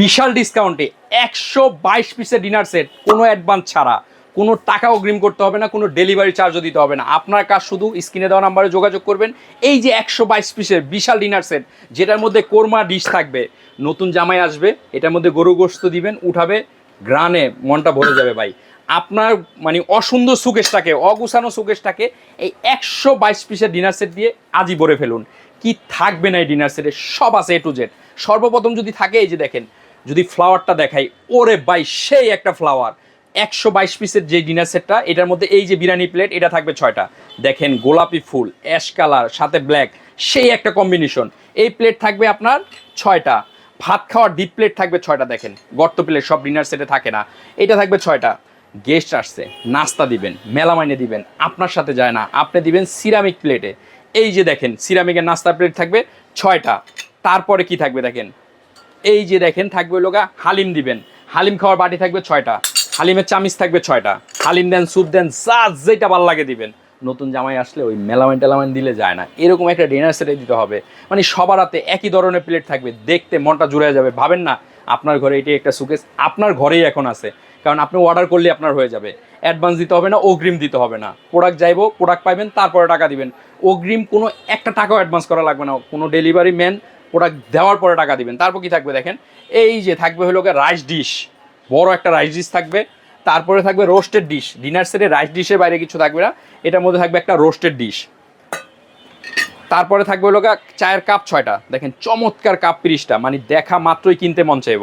বিশাল ডিসকাউন্টে একশো বাইশ পিসের ডিনার সেট কোনো অ্যাডভান্স ছাড়া। কোনো টাকা অগ্রিম করতে হবে না, কোনো ডেলিভারি চার্জও দিতে হবে না। আপনার কাজ শুধু স্ক্রিনে দেওয়া নাম্বারে যোগাযোগ করবেন। এই যে একশো বাইশ পিসের বিশাল ডিনার সেট যেটার মধ্যে কোরমা ডিশ থাকবে। নতুন জামাই আসবে, এটার মধ্যে গরু গোস্ত দিবেন, উঠাবে গ্রানে মনটা ভরে যাবে ভাই। আপনার মানে অসুন্দর সুকেশটাকে, অগুছানো সুকেশটাকে এই একশো বাইশ পিসের ডিনার সেট দিয়ে আজই ভরে ফেলুন। কি থাকবে না এই ডিনার সেটে সব আছে এ টু জেড সর্বপ্রথম যদি থাকে, এই যে দেখেন যদি ফ্লাওয়ারটা দেখাই, ওরে বাই সেই একটা ফ্লাওয়ার একশো বাইশ পিসের যে ডিনার সেটটা এটার মধ্যে এই যে বিরিয়ানি প্লেট এটা থাকবে ছয়টা। দেখেন গোলাপি ফুল অ্যাশ কালার সাথে ব্ল্যাক সেই একটা কম্বিনেশন এই প্লেট থাকবে আপনার ছয়টা। ভাত খাওয়ার ডিপ প্লেট থাকবে ছয়টা, দেখেন। গর্ত প্লেট সব ডিনার সেটে থাকে না। এটা থাকবে ছয়টা। গেস্ট আসছে, নাস্তা দিবেন, মেলামাইনে দিবেন, আপনার সাথে যায় না। আপনি দিবেন সিরামিক প্লেটে এই যে দেখেন সিরামিকের নাস্তা প্লেট থাকবে ছয়টা। তারপরে কি থাকবে দেখেন? এই যে দেখেন, থাকবে লোকা হালিম দিবেন। হালিম খাওয়ার বাটি থাকবে ছয়টা। হালিমের চামিচ থাকবে ছয়টা। হালিম দেন, স্যুপ দেন, যা যেটা ভালো লাগে দিবেন। নতুন জামাই আসলে ওই মেলামাইন টেলামাইন দিলে যায় না। এরকম একটা ডিনার সেটে দিতে হবে। মানে সবার হাতে একই ধরনের প্লেট থাকবে। দেখতে মনটা জুড়ে যাবে। ভাবেন না, আপনার ঘরে এটি একটা সুকেস আপনার ঘরেই এখন আছে। কারণ আপনি অর্ডার করলে আপনার হয়ে যাবে। অ্যাডভান্স দিতে হবে না, অগ্রিম দিতে হবে না। প্রোডাক্ট যাইবো প্রোডাক্ট পাইবেন, তারপরে টাকা দিবেন। অগ্রিম কোনো একটা টাকাও অ্যাডভান্স করা লাগবে না। কোনো ডেলিভারি ম্যান প্রোডাক্ট দেওয়ার পরে টাকা দিবেন। তারপর কি থাকবে দেখেন? এই যে থাকবে হলো রাইস ডিশ বড় একটা রাইস ডিশ থাকবে। তারপরে থাকবে রোস্টেড ডিশ ডিনার সেটে রাইস ডিশের বাইরে কিছু থাকবে না। এটার মধ্যে থাকবে একটা রোস্টেড ডিশ তারপরে থাকবে হলো চায়ের কাপ ছয়টা। দেখেন চমৎকার কাপ পিরিশটা মানে দেখা মাত্রই কিনতে মন চাইব।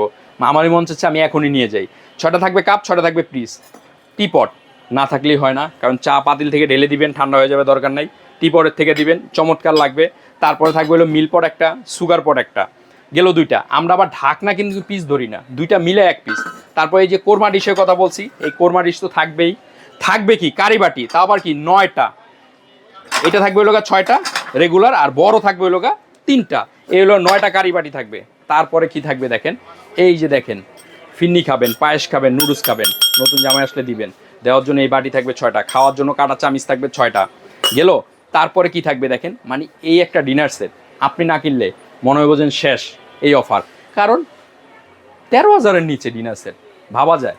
আমারই মন চাচ্ছে আমি এখনই নিয়ে যাই। ছয়টা থাকবে কাপ ছয়টা থাকবে পিস টিপট না থাকলেই হয় না। কারণ চা পাতিল থেকে ঢেলে দিবেন, ঠান্ডা হয়ে যাবে, দরকার নাই। টিপটের থেকে দিবেন, চমৎকার লাগবে। তারপরে থাকবে হলো মিল পট একটা, সুগার পট একটা। গেল দুইটা। আমরা আবার ঢাকনা কিন্তু পিস ধরি না। দুইটা মিলে এক পিস তারপরে এই যে কোরমা ডিশের কথা বলছি, এই কোরমা ডিশ তো থাকবেই। থাকবে কি? কারিবাটি তা আবার কি? নয়টা। এটা থাকবে গা ছয়টা রেগুলার আর বড় থাকবে গা তিনটা। এই হলো নয়টা কারি বাটি থাকবে। তারপরে কি থাকবে দেখেন? এই যে দেখেন, ফিন্নি খাবেন, পায়েস খাবেন, নুডলস খাবেন। নতুন জামাই আসলে দিবেন। দেওয়ার জন্য এই বাটি থাকবে ছয়টা, খাওয়ার জন্য কাটা চামিচ থাকবে ছয়টা। গেল? তারপরে কি থাকবে দেখেন? মানে এই একটা ডিনার সেট আপনি না কিনলে মনে বোঝেন শেষ এই অফার কারণ তেরো হাজারের নিচে ডিনার সেট ভাবা যায়।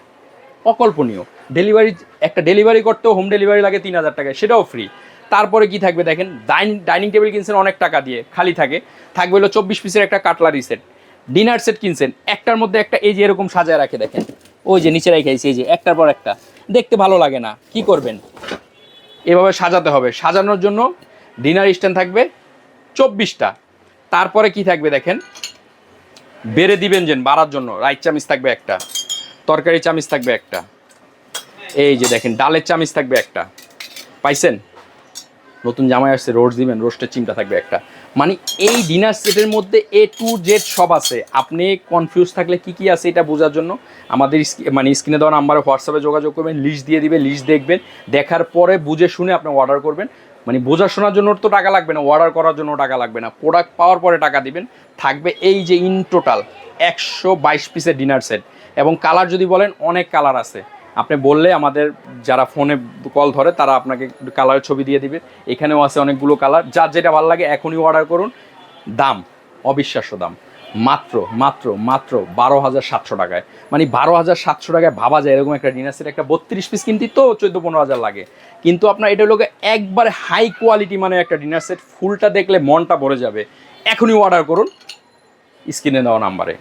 অকল্পনীয়। ডেলিভারি একটা ডেলিভারি করতেও হোম ডেলিভারি লাগে তিন হাজার টাকায়, সেটাও ফ্রি তারপরে কি থাকবে দেখেন? ডাইনিং ডাইনিং টেবিল কিনছেন অনেক টাকা দিয়ে, খালি থাকে। থাকবে হলো চব্বিশ পিসের একটা কাটলারি সেট ডিনার সেট কিনছেন, একটার মধ্যে একটা এই যে এরকম সাজায় রাখে দেখেন। ওই যে নিচে রেখেছি এই যে একটার পর একটা। দেখতে ভালো লাগে না, কি করবেন? এভাবে সাজাতে হবে। সাজানোর জন্য ডিনার স্ট্যান্ড থাকবে চব্বিশটা। তারপরে কি থাকবে দেখেন? বেড়ে দিবেন যেন, বাড়ার জন্য। রাইট চামিচ থাকবে একটা, তরকারি চামিচ থাকবে একটা। এই যে দেখেন, ডালের চামিচ থাকবে একটা। পাইছেন? নতুন জামাই আসছে রোস্ট দিবেন রোস্টের চিমটা থাকবে একটা। মানে এই ডিনার সেটের মধ্যে এ টু জেড সব আছে। আপনি কনফিউজ থাকলে কি কি আছে এটা বোঝার জন্য আমাদের মানে স্ক্রিনে দেওয়া নাম্বারে হোয়াটসঅ্যাপে যোগাযোগ করবেন লিস্ট দিয়ে দিবে লিস্ট দেখবেন, দেখার পরে বুঝে শুনে আপনি অর্ডার করবেন। মানে বোঝা শোনার জন্য তো টাকা লাগবে না অর্ডার করার জন্য টাকা লাগবে না। প্রোডাক্ট পাওয়ার পরে টাকা দিবেন। থাকবে এই যে ইন টোটাল একশো বাইশ পিসের ডিনার সেট এবং কালার যদি বলেন অনেক কালার আছে। আপনি বললে আমাদের যারা ফোনে কল ধরে, তারা আপনাকে কালারের ছবি দিয়ে দিবে। এখানেও আছে অনেকগুলো কালার। যার যেটা ভালো লাগে, এখনই অর্ডার করুন। দাম, অবিশ্বাস্য দাম। মাত্র মাত্র মাত্র বারো হাজার সাতশো টাকায়। মানে বারো হাজার সাতশো টাকায় ভাবা যায়, এরকম একটা ডিনার সেট। একটা বত্রিশ পিস কিনতে তো চোদ্দ পনেরো হাজার লাগে। কিন্তু আপনার এটা লোকে একবারে হাই কোয়ালিটি মানে একটা ডিনার সেট। ফুলটা দেখলে মনটা ভরে যাবে। এখনই অর্ডার করুন। স্ক্রিনে দেওয়া নাম্বারে।